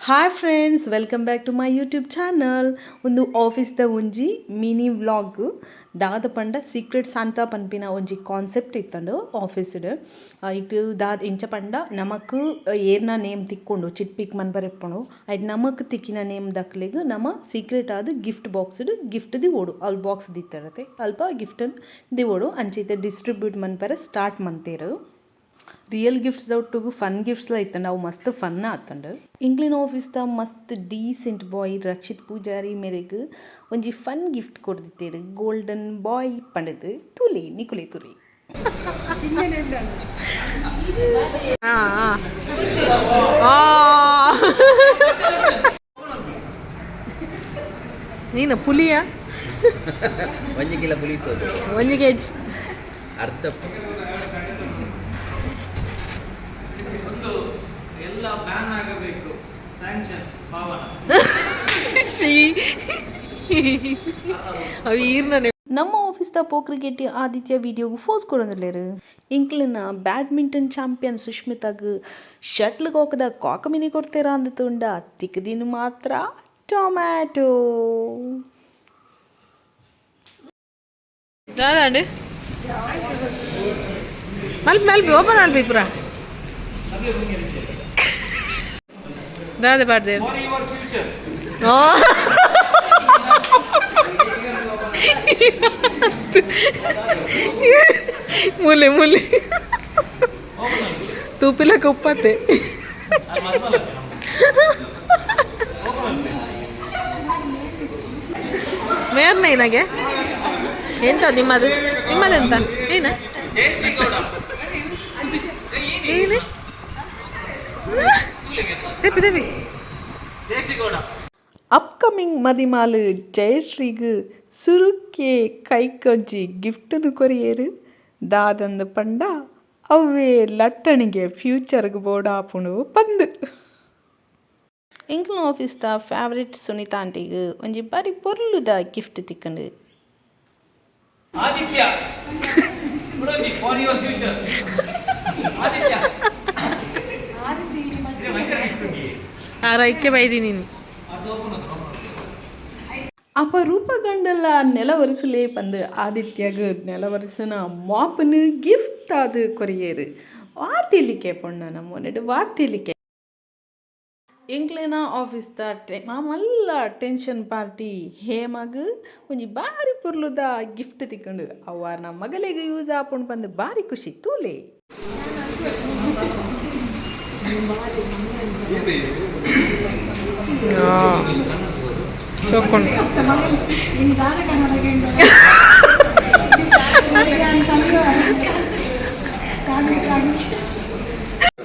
Hi friends welcome back to my YouTube channel ಒಂದು ಆಫೀಸ್ದ ಒಂಜಿ ಮಿನಿ ವ್ಲಾಗ್ ದಾದ ಪಂಡ ಸೀಕ್ರೆಟ್ಸ್ ಅಂತ ಪನ್ಪಿನ ಒಂಜಿ ಕಾನ್ಸೆಪ್ಟ್ ಇತ್ತಂಡು ಆಫೀಸ್ಡ್ ಇಟ್ಟು ದಾದ ಇಂಚ ಪಂಡ ನಮಕ್ ಏರ್ನ ನೇಮ್ ತಿಕ್ಕೊಂಡು ಚಿಟ್ ಪಿಕ್ ಮನ್ಪರೆಪ್ಪಣು ಐಟ್ ನಮಕ್ ತಿಕ್ಕಿನ ನೇಮ್ ದಕ್ಲೆಗ್ ನಮ ಸೀಕ್ರೆಟ್ ಆದ ಗಿಫ್ಟ್ ಬಾಕ್ಸ್ಡ್ ಗಿಫ್ಟ್ ದಿ ಓಡು. ಅಲ್ಲಿ ಬಾಕ್ಸ್ ದಿತ್ತರತೆ ಅಲ್ಪ ಗಿಫ್ಟ್ ದಿ ಓಡು. ಅಂಚೈತೆ ಡಿಸ್ಟ್ರಿಬ್ಯೂಟ್ ಮನ್ಪರೆ ಸ್ಟಾರ್ಟ್ ಮಂತೇರು ರಿಯಲ್ ಗಿಫ್ಟ್ಸ್ ಒಟ್ಟಿಗೂ ಫನ್ ಗಿಫ್ಟ್ಸ್ಲ ಇತ್ತಂಡು ಅವು ಮಸ್ತ್ ಫನ್ ಆತಂಡು ಆಫೀಸ್ ಆಫೀಸ್ದ ಮಸ್ತ್ ಡೀಸೆಂಟ್ ಬಾಯ್ ರಕ್ಷಿತ್ ಪೂಜಾರಿ ಮೇರೆಗ್ ಒಂಜಿ ಫನ್ ಗಿಫ್ಟ್ ಕೊಡ್ದಿತ್ತೇರು ಗೋಲ್ಡನ್ ಬಾಯ್ ಪಂಡದು ತುಲಿ ನಿಕುಲೆ ತುಲಿ ನೀನು ಪುಲಿಯ? ಒಂದು ಕಿಲೋ ಪುಲಿತೋದು ಒಂದು ಕೆ ಜಿ ಅರ್ಧ ಎಲ್ಲ ಬ್ಯಾನ್ ಆಗಬೇಕು ಸ್ಯಾಂಕ್ಷನ್ ಪಾವನ ಅವು ಈರ್ನೇ ನಮ್ಮ ಆಫೀಸ್ದ ಪೋಕ್ರಿಗೆಟ್ ಆದಿತ್ಯ ವಿಡಿಯೋಗು ಫೋಸ್ ಕೊಡೋದಿಲ್ಲೇರು ಇಂಕ್ಲಿನ ಬ್ಯಾಡ್ಮಿಂಟನ್ ಚಾಂಪಿಯನ್ ಸುಷ್ಮಿತಾಗ್ ಶಟ್ಲ್ಗೆ ಹೋಗದ ಕಾಕಮಿನಿ ಕೊಡ್ತೀರಾ ಅಂದುತುಂಡ ತಿಕ್ಕದಿನ ಮಾತ್ರ ಟೊಮ್ಯಾಟೊ దాదండి మళ్ళీ మళ్ళీ ఓపెన్ మళ్ళీ ఇప్పుడు దాది పడదే ಫಾರ್ ಯುವರ್ ಫ್ಯೂಚರ್ ಮುಲಿ ಮುಲಿ ತೂಪಿಲ ಕುಪ್ಪತ್ತೆ ಮೇರ್ನ ನನಗೆ ಎಂತ ನಿಮ್ಮದು ನಿಮ್ಮದೆಂತ ಏನ ಜಯಶ್ರೀ ಗೌಡ ಏನೇ ತೆಪ್ಪಿ ತೆಪ್ಪಿ ಜಯಶ್ರೀ ಗೌಡ ಅಪ್ಕಮಿಂಗ್ ಮದಿಮಾಲು ಜಯಶ್ರೀಗ್ ಸುರುಕ್ಕೆ ಕೈಕೊಂಚಿ ಗಿಫ್ಟನ್ನು ಕೊರಿಯೇರು ದಾದಂದು ಪಂಡ ಅವೇ ಲಟ್ಟಣಿಗೆ ಫ್ಯೂಚರ್ಗೆ ಬೋಡಾಪುಂಡು ಬಂದು ಇಂಕ್ಲ ಆಫೀಸ್ದ ಫೇವ್ರೆಟ್ ಸುನೀತಾ ಆಂಟಿಗೆ ಒಂಜಿ ಬಾರಿ ಪೊರ್ಲುದ ಗಿಫ್ಟ್ ತಿಕ್ಕಂಡು Aditya ಬಿಡೋದಿ for your future Aditya ಆ ರೈಕೆ ಬೈದಿ ನೀನು. ಅಪರೂಪ ಗಂಡಲ್ಲ ನೆಲವರಿಸಲೇ ಬಂದು ಆದಿತ್ಯಗ ನೆಲವರಿಸನ ಮಾಪನು ಗಿಫ್ಟ್ ಅದು ಕೊರಿಯೇರು. ವಾತಿಲಿಕೆ ಪೊಣ್ಣ ನಮ್ಮನೆಡು ವಾತಿಲಿಕೆ ಎಂಕ್ಲೇನ ಆಫೀಸ್ದ ಟೆ ಮಾಮಲ್ಲ ಟೆನ್ಷನ್ ಪಾರ್ಟಿ ಹೇಮಗ್ ಒಂಜಿ ಬಾರಿ ಪುರ್ಲುದ ಗಿಫ್ಟ್ ತಿಕ್ಕೊಂಡು ಅವ ನಮ್ಮ ಮಗಲಿಗೆ ಯೂಸ್ ಆಪುಂಡು ಬಂದು ಬಾರಿ ಖುಷಿ ತೂಲೆ. ಸೋಕೊಂಡು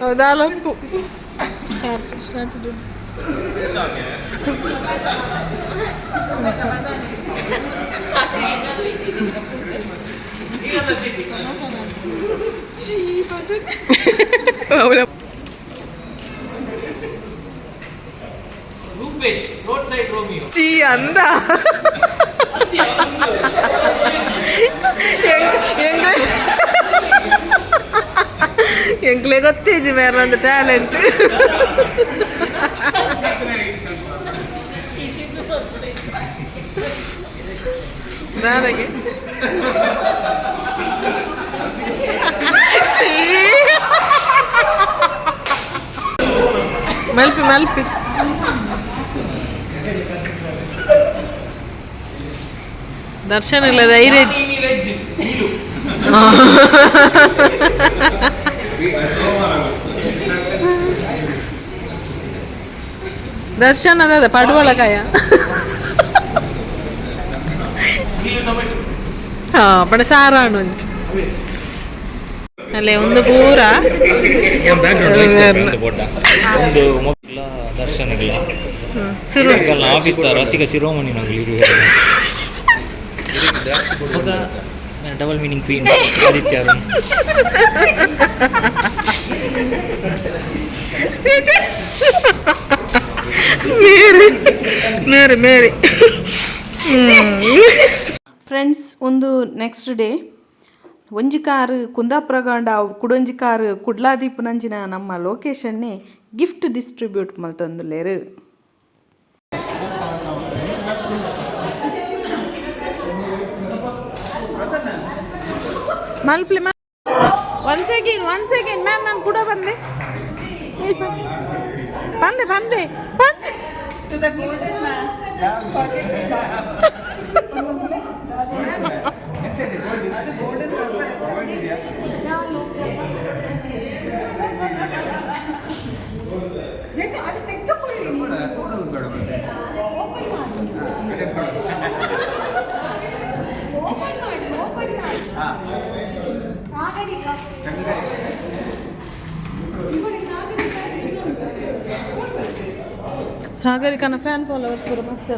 ಹೌದಾಲಪ್ಪು ಸ್ಟಾರ್ಟ್ ಸ್ಟಾರ್ಟ್ ಅವಳ ರೂಪೇಶ್ ರೋಡ್ ಸೈಡ್ ರೋಮಿಯೋ ಚೀ ಅಂದ ಹೆಂಗ ಎಂಕ್ಲೆ ಗೊತ್ತೇಜಿ ಮೇರ ಒಂದು ಟ್ಯಾಲೆಂಟ್ ನನಗೆ ಛೀ. ಮಲ್ಪಿ ಮಲ್ಪಿ ದರ್ಶನ ಇಲ್ಲ ಧೈರ್ಯ ದರ್ಶನ ಅದ ಟೊಮೆಟೊ ಹಾ ಪಡ ಸಾರಾಣು ಅಂಚ ಅಲ್ಲೇ ಒಂದು ಪೂರ. ಒಂದು ತರ ದರ್ಶನಗಳ. ಆಫೀಸ್ ಆಫೀಸ್ ರಸಿಕ ಡಬಲ್ ಮೀನಿಂಗ್ ಕ್ವೀನ್ ಆದಿತ್ಯ ಮೇರಿ ಮೇರಿ ಮೇರಿ ಫ್ರೆಂಡ್ಸ್ ಒಂದು ನೆಕ್ಸ್ಟ್ ಡೇ ಒಂಜಿ ಕಾರ್ ಕುಂದಾಪುರ ಗಂಡ ಕುಡೊಂಜಿ ಕುಡ್ಲಾದೀಪ್ ನಂಜಿನ ನಮ್ಮ ಲೊಕೇಶನ್ನೇ ಗಿಫ್ಟ್ ಡಿಸ್ಟ್ರಿಬ್ಯೂಟ್ ಮಲ್ತೊಂದುಲ್ಲೇರು ಮಲ್ಪ್ಲಿ one second one second ma'am ma'am ಕೂಡ ಬಂದೆ. ಬಂದೆ ಬಂದೆ ಬಂದೆ. ಸಾಗರಿಕನ ಫ್ಯಾನ್ ಫಾಲೋವರ್ಸ್ ಕೂಡ ಮಸ್ತ್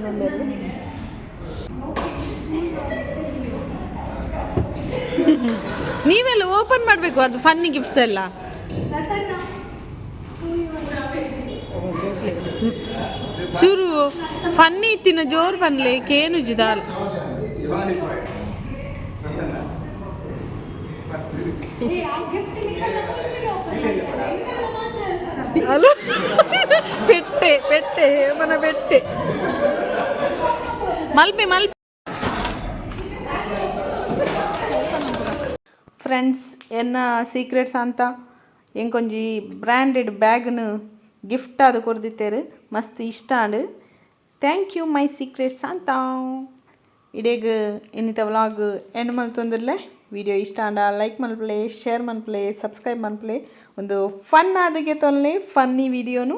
ನೀವೆಲ್ಲ ಓಪನ್ ಮಾಡಬೇಕು ಅದು ಫನ್ನಿ ಗಿಫ್ಟ್ಸ್ ಎಲ್ಲ. ಚೂರು ಫನ್ನಿ ಇತ್ತಿನ ಜೋರು ಬನ್ಲೆ, ಕೇನು ಜಿದಾಲ್. ಅಲ್ಲ ಪೆಟ್ಟೆ ಪೆಟ್ಟೆ ಹೇಮನ ಪೆಟ್ಟೆ ಮಲ್ಪೆ ಮಲ್ಪೆ. ಫ್ರೆಂಡ್ಸ್ ಎನ್ನ ಸೀಕ್ರೆಟ್ಸ್ ಅಂತ? ಎಂಕೊಂಜಿ ಬ್ರ್ಯಾಂಡೆಡ್ ಬ್ಯಾಗ್ನ ಗಿಫ್ಟ್ ಅದು ಕೊಡ್ದಿತ್ತೇರು. ಮಸ್ತ್ ಇಷ್ಟ and thank you my secrets ಅಂತ. ಇಡೇಗ ಇನ್ನಿತ ವ್ಲಾಗ್ ಎಂಡ್ ಮಲ್ತೊಂದುರ್ಲೆ. ವಿಡಿಯೋ ಇಷ್ಟ ಆಂಡ ಲೈಕ್ ಮಲ್ಪಲೆ ಶೇರ್ ಮನ್ಪ್ಲೆ ಸಬ್ಸ್ಕ್ರೈಬ್ ಮನ್ಪ್ಲೆ ಒಂದು ಫನ್ ಆದಗೆ ತೊಲ್ಲೆ ಫನ್ನಿ ವಿಡಿಯೋನು